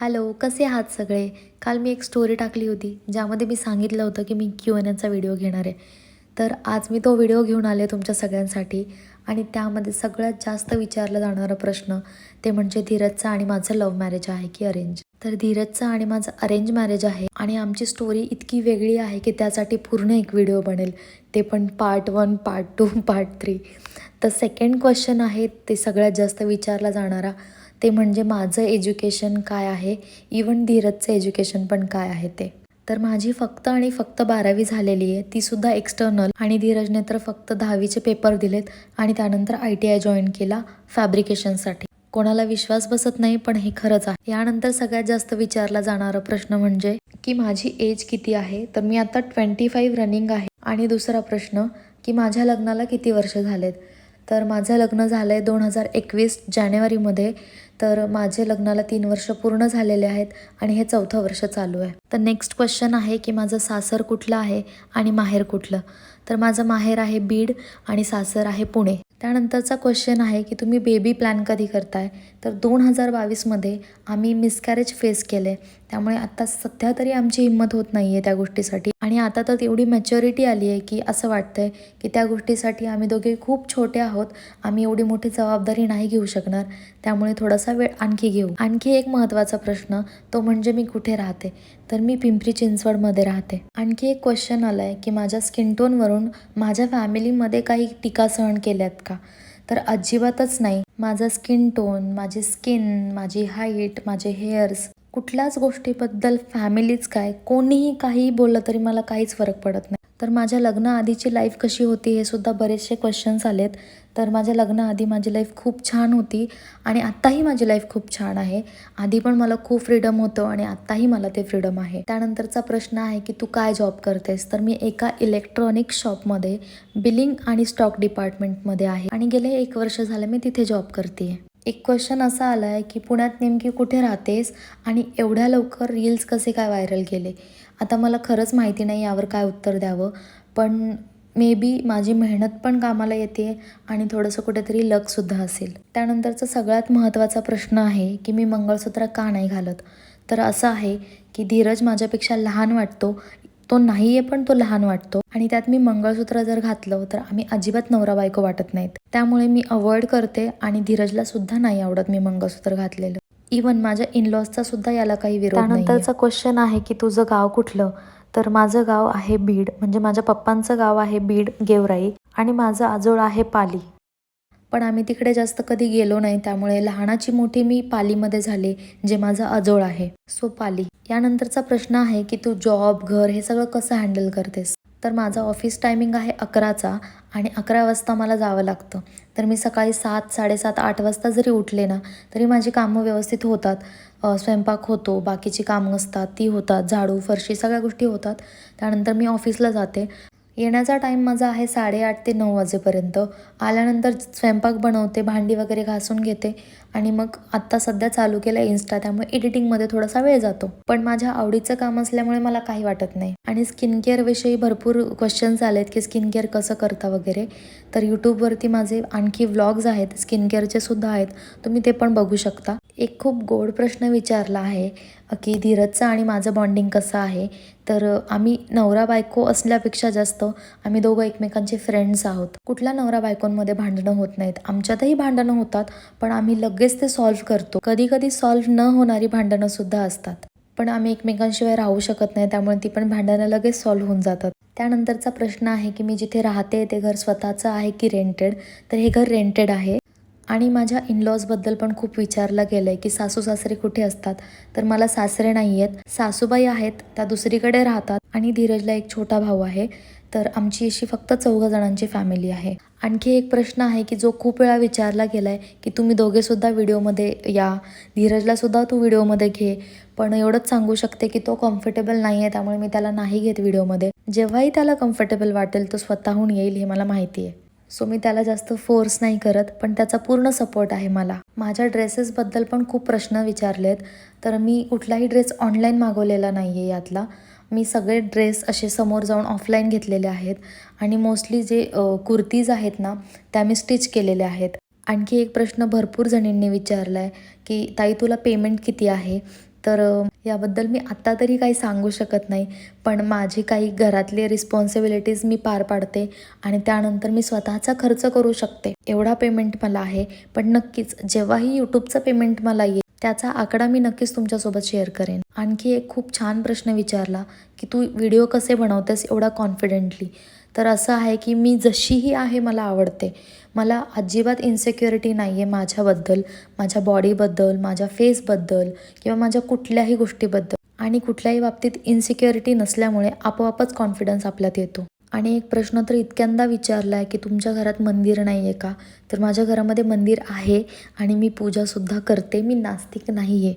Hello कसे आहात सगळे? काल मी एक स्टोरी टाकली होती ज्यामध्ये मी सांगितलं होतं की मी क्यू एन एनचा व्हिडिओ घेणार आहे. तर आज मी तो व्हिडिओ घेऊन आले तुमच्या सगळ्यांसाठी आणि त्यामध्ये सगळ्यात जास्त विचारला जाणारा प्रश्न ते म्हणजे धीरजचं आणि माझं लव्ह मॅरेज आहे की अरेंज तर धीरजचं आणि माझं अरेंज मॅरेज आहे आणि आमची स्टोरी इतकी वेगळी आहे की त्यासाठी पूर्ण एक व्हिडिओ बनेल. ते पण part one part two part three तर सेकंड क्वेश्चन आहे ते सगळ्यात जास्त विचारला जाणारा. ते म्हणजे माझं एज्युकेशन काय आहे? इवन धीरजचं एज्युकेशन पण काय आहे ते? तर माझी फक्त आणि फक्त बारावी झालेली आहे. तीसुद्धा एक्सटर्नल आणि धीरजने तर फक्त दहावीचे पेपर दिलेत आणि त्यानंतर आय टी आय जॉईन केला फॅब्रिकेशनसाठी कोणाला विश्वास बसत नाही पण हे खरंच आहे. यानंतर सगळ्यात जास्त विचारला जाणारा प्रश्न म्हणजे की माझी एज किती आहे? तर मी आता ट्वेंटी फाईव्ह रनिंग आहे. आणि दुसरा प्रश्न की माझ्या लग्नाला किती वर्ष झालेत? तर माझं लग्न झालं आहे दोन हजार एकवीस जानेवारीमध्ये. तर माझे लग्नाला तीन वर्ष पूर्ण झालेले आहेत आणि हे चौथं वर्ष चालू आहे. तर नेक्स्ट क्वेश्चन आहे की माझं सासर कुठलं आहे आणि माहेर कुठलं? तर माझं माहेर आहे बीड आणि सासर आहे पुणे. त्यानंतरचा क्वेश्चन आहे की तुम्ही बेबी प्लॅन कधी करताय? तर दोन हजार बावीसमध्ये आम्ही मिसकॅरेज फेस केले त्यामुळे आता सध्या तरी आमची हिंमत होत नाही आहे त्या गोष्टीसाठी. आणि आता तर तेवढी मॅच्युरिटी आली आहे की असं वाटतंय की त्या गोष्टीसाठी आम्ही दोघे खूप छोटे आहोत. आम्ही एवढी मोठी जबाबदारी नाही घेऊ शकणार. त्यामुळे थोडासा वेळ आणखी घेऊ. आणखी एक महत्त्वाचा प्रश्न तो म्हणजे मी कुठे राहते? तर मी पिंपरी चिंचवडमध्ये राहते. आणखी एक क्वेश्चन आला आहे की माझ्या स्किन टोनवरून माझ्या फॅमिलीमध्ये काही टीका सहन केल्यात का? तर अजिबातच नाही. माझा स्किन टोन माझी स्किन माझी हाईट माझे हेअर्स कुठल्याच गोष्टीबद्दल फॅमिलीच काय कोणीही काही बोललं तरी मला काहीच फरक पडत नाही. तर माझ्या लग्नाआधीची लाईफ कशी होती हे सुद्धा बरेचसे क्वेश्चन्स आलेत. तर माझ्या लग्नाआधी माझी लाईफ खूप छान होती आणि आत्ताही माझी लाईफ खूप छान आहे. आधी पण मला खूप फ्रीडम होतं आणि आत्ताही मला ते फ्रीडम आहे. त्यानंतरचा प्रश्न आहे की तू काय जॉब करतेस? तर मी एका इलेक्ट्रॉनिक शॉपमध्ये बिलिंग आणि स्टॉक डिपार्टमेंटमध्ये आहे. आणि गेले एक वर्ष झालं मी तिथे जॉब करते एक क्वेश्चन असा आला आहे की पुण्यात नेमकी कुठे राहतेस आणि एवढ्या लवकर रील्स कसे काय व्हायरल केले आता मला खरंच माहिती नाही यावर काय उत्तर द्यावं पण मे बी माझी मेहनत पण कामाला येते आणि थोडंसं कुठेतरी लकसुद्धा असेल. त्यानंतरचा सगळ्यात महत्त्वाचा प्रश्न आहे की मी मंगळसूत्र का नाही घालत? तर असं आहे की धीरज माझ्यापेक्षा लहान वाटतो तो नाही आहे पण तो लहान वाटतो. आणि त्यात मी मंगळसूत्र जर घातलं तर आम्ही अजिबात नवरा बायको वाटत नाहीत. त्यामुळे मी अवॉइड करते आणि धीरजला सुद्धा नाही आवडत मी मंगळसूत्र घातलेलं. इवन माझ्या इनलॉजचा सुद्धा याला काही विरोध त्यानंतरचा क्वेश्चन आहे की तुझं गाव कुठलं? तर माझं गाव आहे बीड. म्हणजे माझ्या पप्पांचं गाव आहे बीड गेवराई. आणि माझं आजोळ आहे पाली. पण आम्ही तिकडे जास्त कधी गेलो नाही. त्यामुळे लहानाची मोठी मी पालीमध्ये झाले जे माझं आजोळ आहे. सो पाली. यानंतरचा प्रश्न आहे की तू जॉब घर हे सगळं कसं हँडल करतेस? तर माझा ऑफिस टायमिंग आहे अकराचा आणि अकरा वाजता मला जावं लागतं. तर मी सकाळी सात साडेसात आठ वाजता जरी उठले ना तरी माझी कामं व्यवस्थित होतात. स्वयंपाक होतो बाकीची कामं असतात ती होतात झाडू फरशी सगळ्या गोष्टी होतात. त्यानंतर मी ऑफिसला जाते. येण्याचा टाईम माझा आहे साडेआठ ते नऊ वाजेपर्यंत. आल्यानंतर स्वयंपाक बनवते भांडी वगैरे घासून घेते आणि मग आत्ता सध्या चालू केलं इन्स्टा त्यामुळे एडिटिंगमध्ये थोडासा वेळ जातो. पण माझ्या आवडीचं काम असल्यामुळे मला काही वाटत नाही. आणि स्किन केअरविषयी भरपूर क्वेश्चन्स आलेत की स्किन केअर कसं करता वगैरे. तर यूट्यूबवरती माझे आणखी व्लॉग्स आहेत स्किन केअरचे सुद्धा आहेत. तुम्ही ते पण बघू शकता. एक खूप गोड प्रश्न विचारला आहे की धीरजचं आणि माझं बॉन्डिंग कसं आहे? तर आम्ही नवरा बायको असल्यापेक्षा जास्त आम्ही दोघं एकमेकांचे फ्रेंड्स आहोत. कुठल्या नवरा बायकोंमध्ये भांडणं होत नाहीत? आमच्यातही भांडणं होतात पण आम्ही लगेच ते सॉल्व्ह करतो. कधी कधी सॉल्व्ह न होणारी भांडणंसुद्धा असतात. पण आम्ही एकमेकांशिवाय राहू शकत नाही त्यामुळे ती पण भांडणं लगेच सॉल्व्ह होऊन जातात. त्यानंतरचा प्रश्न आहे की मी जिथे राहते ते घर स्वतःचं आहे की रेंटेड तर हे घर रेंटेड आहे. आणि माझ्या इनलॉजबद्दल पण खूप विचारलं गेलं आहे की सासू सासरे कुठे असतात? तर मला सासरे नाही आहेत. सासूबाई आहेत त्या दुसरीकडे राहतात आणि धीरजला एक छोटा भाऊ आहे. तर आमची अशी फक्त चौघ जणांची फॅमिली आहे. आणखी एक प्रश्न आहे की जो खूप वेळा विचारला गेला आहे की तुम्ही दोघेसुद्धा व्हिडिओमध्ये या. धीरजला सुद्धा तू व्हिडिओमध्ये घे. पण एवढंच सांगू शकते की तो कम्फर्टेबल नाही आहे त्यामुळे मी त्याला नाही घेत व्हिडिओमध्ये. जेव्हाही त्याला कम्फर्टेबल वाटेल तो स्वतःहून येईल हे मला माहिती आहे सो मी त्याला जास्त फोर्स नाही करत पण त्याचा पूर्ण सपोर्ट आहे मला. माझ्या ड्रेसेसबद्दल पण खूप प्रश्न विचारलेत. तर मी कुठलाही ड्रेस ऑनलाईन मागवलेला नाही आहे यातला. मी सगळे ड्रेस असे समोर जाऊन ऑफलाईन घेतलेले आहेत. आणि मोस्टली जे कुर्तीज आहेत ना त्या मी स्टिच केलेल्या आहेत. आणखी एक प्रश्न भरपूर जणींनी विचारला आहे की ताई तुला पेमेंट किती आहे? तर याबद्दल मी आत्ता तरी काही सांगू शकत नाही. पण माझी काही घरातली रिस्पॉन्सिबिलिटीज मी पार पाडते आणि त्यानंतर मी स्वतःचा खर्च करू शकते. एवढा पेमेंट मला आहे. पण नक्कीच जेव्हाही यूट्यूबचं पेमेंट मला येईल त्याचा आकडा मी नक्कीच तुमच्यासोबत शेअर करेन. आणखी एक खूप छान प्रश्न विचारला की तू व्हिडिओ कसे बनवतेस एवढा कॉन्फिडेंटली तर असं आहे की मी जशीही आहे मला आवडते. मला अजिबात इन्सेक्युरिटी नाही आहे माझ्याबद्दल माझ्या बॉडीबद्दल माझ्या फेसबद्दल किंवा माझ्या कुठल्याही गोष्टीबद्दल. आणि कुठल्याही बाबतीत इन्सिक्युरिटी नसल्यामुळे आपोआपच कॉन्फिडन्स आपल्यात येतो. आणि एक प्रश्न तर इतक्यांदा विचारला आहे की तुमच्या घरात मंदिर नाही आहे का? तर माझ्या घरामध्ये मंदिर आहे आणि मी पूजासुद्धा करते मी नास्तिक नाही आहे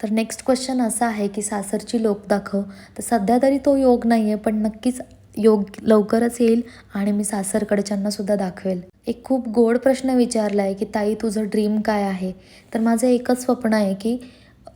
तर नेक्स्ट क्वेश्चन असा आहे की सासरची लोक दाखव. तर सध्या तरी तो योग नाही आहे पण नक्कीच योग लवकरच येईल आणि मी सासरकडच्यांना सुद्धा दाखवेल. एक खूप गोड प्रश्न विचारला आहे की ताई तुझं ड्रीम काय आहे? तर माझं एकच स्वप्न आहे की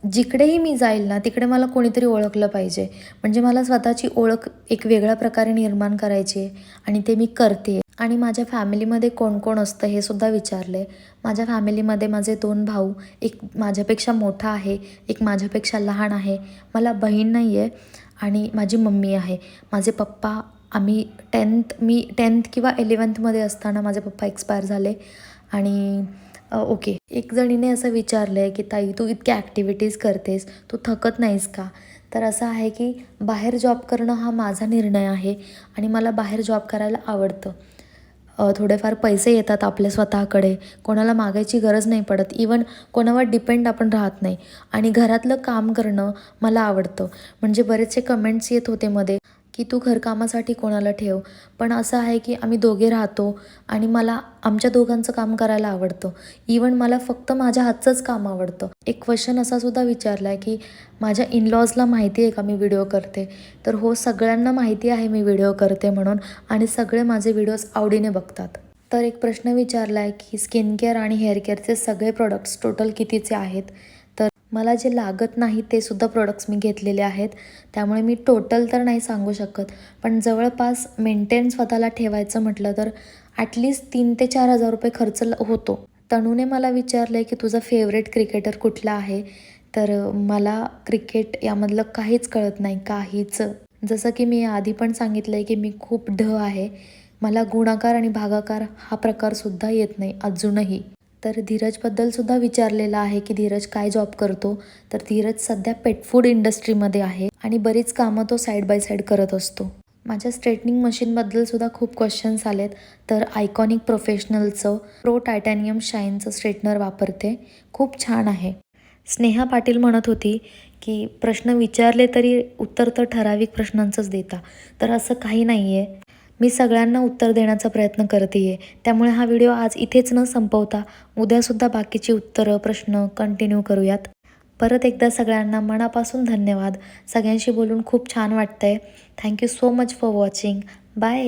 जिकडेही मी जाईल ना तिकडे मला कोणीतरी ओळखलं पाहिजे. म्हणजे मला स्वतःची ओळख एक वेगळ्या प्रकारे निर्माण करायची आहे आणि ते मी करते. आणि माझ्या फॅमिलीमध्ये कोण कोण असतं हे सुद्धा विचारले माझ्या फॅमिलीमध्ये माझे दोन भाऊ एक माझ्यापेक्षा मोठा आहे एक माझ्यापेक्षा लहान आहे. मला बहीण नाही आहे आणि माझी मम्मी आहे. माझे पप्पा आम्ही टेन्थ मी टेन्थ किंवा इलेवन्थमध्ये असताना माझे पप्पा एक्सपायर झाले. आणि ओके एक जणीने असं विचारलं आहे की ताई तू इतक्या ॲक्टिव्हिटीज करतेस तू थकत नाहीस का? तर असं आहे की बाहेर जॉब करणं हा माझा निर्णय आहे आणि मला बाहेर जॉब करायला आवडतं. थोडेफार पैसे येतात आपल्या स्वतःकडे. कोणाला मागायची गरज नाही पडत. इवन कोणावर डिपेंड आपण राहत नाही. आणि घरातलं काम करणं मला आवडतं. म्हणजे बरेचसे कमेंट्स येत होते मध्ये. की तू घरकामासाठी कोणाला ठेव. पण असं आहे की आम्ही दोघे राहतो आणि मला आमच्या दोघांचं काम करायला आवडतं. इवन मला फक्त माझ्या हातचंच काम आवडतं. एक क्वेश्चन असा सुद्धा विचारला आहे की माझ्या इनलॉजला माहिती आहे का मी व्हिडिओ करते? तर हो सगळ्यांना माहिती आहे मी व्हिडिओ करते म्हणून आणि सगळे माझे व्हिडिओज आवडीने बघतात. तर एक प्रश्न विचारला आहे की स्किन केअर आणि हेअर केअरचे सगळे प्रोडक्ट्स टोटल कितीचे आहेत? मला जे लागत नाही ते सुद्धा प्रोडक्ट्स मी घेतलेले आहेत. त्यामुळे मी टोटल तर नाही सांगू शकत. पण जवळपास मेंटेन स्वतःला ठेवायचं म्हटलं तर ॲटलिस्ट तीन ते चार हजार रुपये खर्च ल- होतो. तणूने मला विचारलं आहे की तुझा फेवरेट क्रिकेटर कुठला आहे? तर मला क्रिकेट यामधलं काहीच कळत नाही काहीच. जसं की मी आधी पण सांगितलं आहे की मी खूप ढ आहे. मला गुणाकार आणि भागाकार हा प्रकारसुद्धा येत नाही अजूनही. तर धीरजबद्दल सुद्धा विचारलेलं आहे की धीरज काय जॉब करतो. तर धीरज सध्या पेट फूड इंडस्ट्रीमध्ये आहे आणि बरीच कामं तो साईड बाय साईड करत असतो. माझ्या स्ट्रेटनिंग मशीनबद्दल सुद्धा खूप क्वेश्चन्स आलेत. तर आयकॉनिक प्रोफेशनलचं प्रो टायटॅनियम शाईनचं स्ट्रेटनर वापरते. खूप छान आहे. स्नेहा पाटील म्हणत होती की प्रश्न विचारले तरी उत्तर तर ठराविक प्रश्नांचंच देता. तर असं काही नाही आहे मी सगळ्यांना उत्तर देण्याचा प्रयत्न करते आहे त्यामुळे हा व्हिडिओ आज इथेच न संपवता उद्यासुद्धा बाकीची उत्तरं प्रश्न कंटिन्यू करूयात. परत एकदा सगळ्यांना मनापासून धन्यवाद. सगळ्यांशी बोलून खूप छान वाटतंय. Thank you so much for watching bye